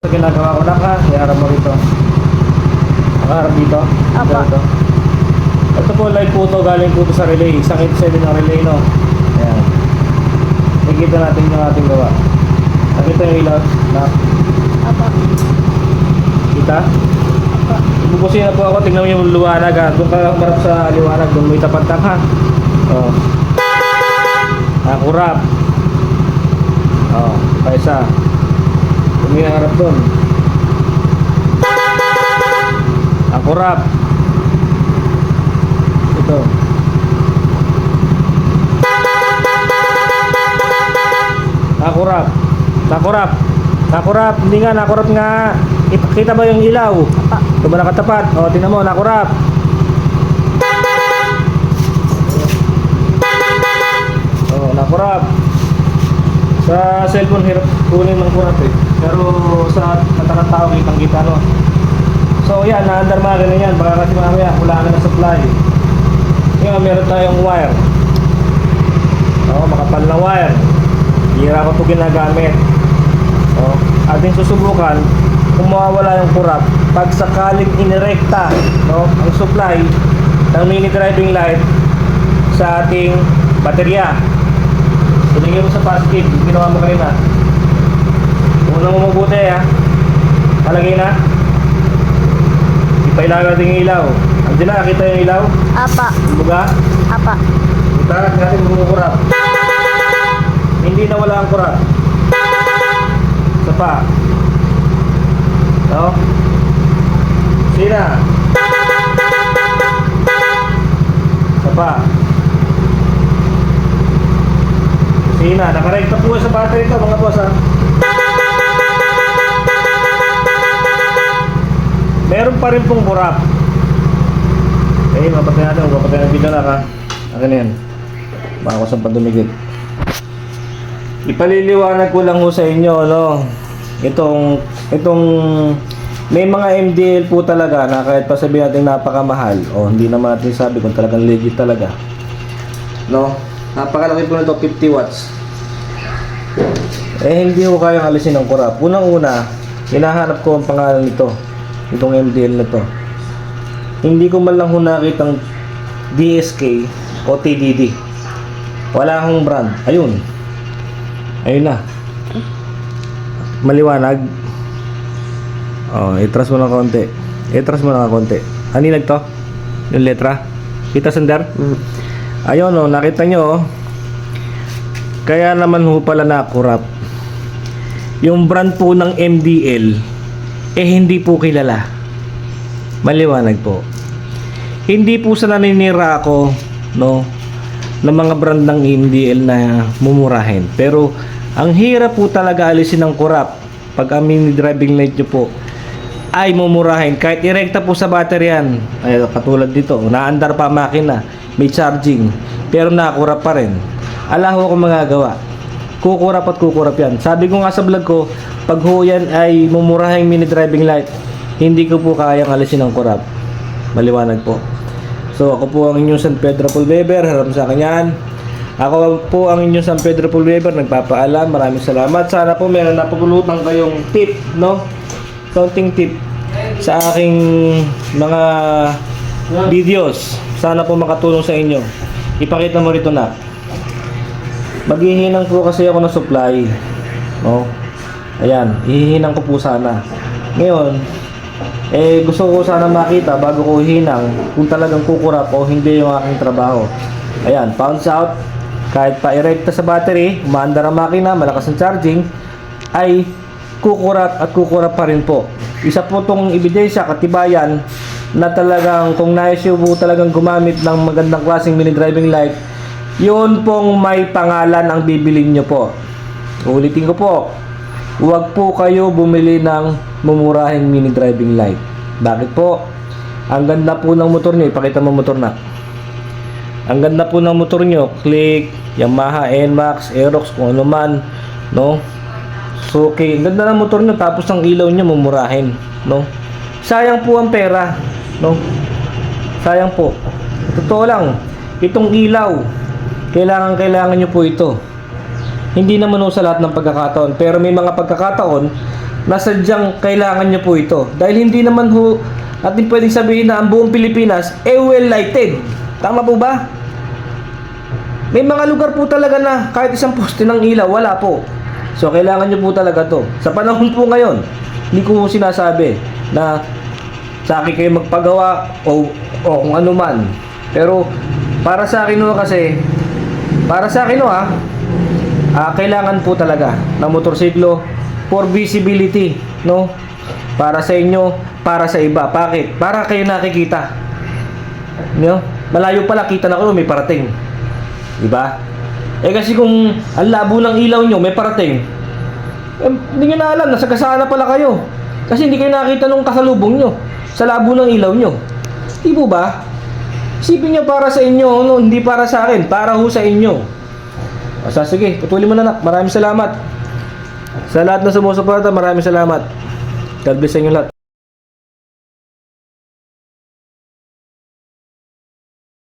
Sa ginagawa ko na ka, iharap mo rito. Nakaharap dito. Apo. Dito. Ito po, live po ito, galing po ito sa relay. Isang 87 ng relay, no? Ayan. Nakikita natin yung ating gawa. Nakita yung ilaw? Na, Apo. kita? Apo. Ibubusin na po ako, tingnan mo yung liwanag ha. Doon ka marap sa liwanag, doon may tapat lang ha. Oh. Akurap. Oh, pa isa. Tumingin ang harap doon. Akurap. Ito. Nakurap. Nakurap. Nakurap. Hindi nga, nakurap nga. Kita, ba yung ilaw? Ito ba nakatapat? O, tingnan mo, nakurap. O, nakurap. Sa cellphone, hirap kunin ng kurap eh. Pero sa katakang tao, kitang kita no. So yan, naandar mga ganun yan. Baka kasi mamaya, wala na supply. Ngayon, meron tayong wire. O, makapal na wire. Hira ko ito ginagamit. O, ating susubukan kung mawawala yung kurap pag sakaling inirekta no, ang supply ng mini driving light sa ating baterya. Tumingin mo sa positive, ginawa mo kanina. Unang mo mabuti ha. Palagay na. Ipailaga natin yung ilaw. Angela, nakita yung ilaw? Apa. Buga? Apa. Kita natin kumukurap. Hindi na wala ang kurap. Isa pa. No? Sina. Isa pa. Sina. Nakarekta po sa battery ito mga boss ha. Meron pa rin pong kurap. Eh, mapatay natin. Mapatay natin na ka. Akin yan. Baka ko sa padumigit. Ipaliliwanag ko lang ho sa inyo, no? Itong, itong, may mga MDL po talaga na kahit pa sabihin natin napakamahal, o hindi naman natin sabi kung talagang legit talaga. No? Napakalaki po nito, 50 watts. Eh, hindi ko kayang alisin ng kurap. Unang-una, hinahanap ko ang pangalan nito. Itong MDL na to. Hindi ko man lang ho nakitang DSK o TDD. Wala akong brand. Ayun. Ayun na. Maliwanag. Oh, itras mo ng konti. Itras mo ng konti. Aninag to? Yung letra? Kita sandar? Ayun oh, nakita nyo oh. Kaya naman ho pala nakurap. Yung brand po ng MDL eh hindi po kilala. Maliwanag po. Hindi po sa naninira ako, no, ng mga brand ng MDL na mumurahin. Pero, ang hirap po talaga alisin ng kurap pag ang mini driving light nyo po ay mumurahin. Kahit irekta po sa battery yan, ay, katulad dito, naandar pa makina, may charging, pero nakurap pa rin. Ala ho akong magagawa. Kukurap at kukurap yan. Sabi ko nga sa vlog ko, pag ho yan ay mumurahing mini driving light, hindi ko po kayang alisin ng kurap. Maliwanag po. So ako po ang inyong San Pedro Pulveber, harap sa kanyan. Ako po ang inyong San Pedro Pulveber, nagpapaalam. Maraming salamat. Sana po meron napagulutan kayong tip, no? Counting tip sa aking mga videos. Sana po makatulong sa inyo. Ipakita mo rito na. Maghihinang po kasi ako ng supply. No? Ayan, hihinang ko po sana. Ngayon, eh gusto ko sana makita bago ko hinang kung talagang kukurap o hindi yung aking trabaho. Ayan, pounds out. Kahit pa erekta sa battery, umaandar ang makina, malakas ang charging, ay kukurap at kukurap pa rin po. Isa po itong ebidensya, katibayan, na talagang kung nais nyo po talagang gumamit ng magandang klaseng mini driving light, yun pong may pangalan ang bibilin nyo po. Ulitin ko po, huwag po kayo bumili ng mumurahing mini driving light. Bakit po? Ang ganda po ng motor nyo, ipakita mo motor na. Ang ganda po ng motor nyo, click, Yamaha, NMAX, Aerox, kung ano man, no? So, okay, ang ganda ng motor nyo, tapos ang ilaw nyo mumurahin, no? Sayang po ang pera, no? Sayang po. Totoo lang, itong ilaw, kailangan kailangan nyo po ito. Hindi naman sa lahat ng pagkakataon, pero may mga pagkakataon na sadyang kailangan nyo po ito. Dahil hindi naman ho natin pwedeng sabihin na ang buong Pilipinas eh well lighted. Tama po ba? May mga lugar po talaga na kahit isang poste ng ilaw, wala po. So, kailangan nyo po talaga to. Sa panahon po ngayon, hindi ko sinasabi na sa akin kayo magpagawa o, o kung ano man. Pero, para sa akin ho kasi, para sa akin ho ha, ah, kailangan po talaga ng motorsiklo for visibility, no? Para sa inyo, para sa iba. Bakit? Para kayo nakikita. No? Malayo pala kita na kayo, may parating. Diba? Eh kasi kung ang labo ng ilaw nyo, may parating. Eh, hindi nyo na alam, nasa kasana pala kayo. Kasi hindi kayo nakita nung kasalubong nyo. Sa labo ng ilaw nyo. Di ba? Isipin nyo para sa inyo, no? hindi para sa akin, para ho sa inyo. O sa sige, patuloy mo na nak. Maraming salamat. Sa lahat na sumusuporta, maraming salamat. God bless sa inyo lahat.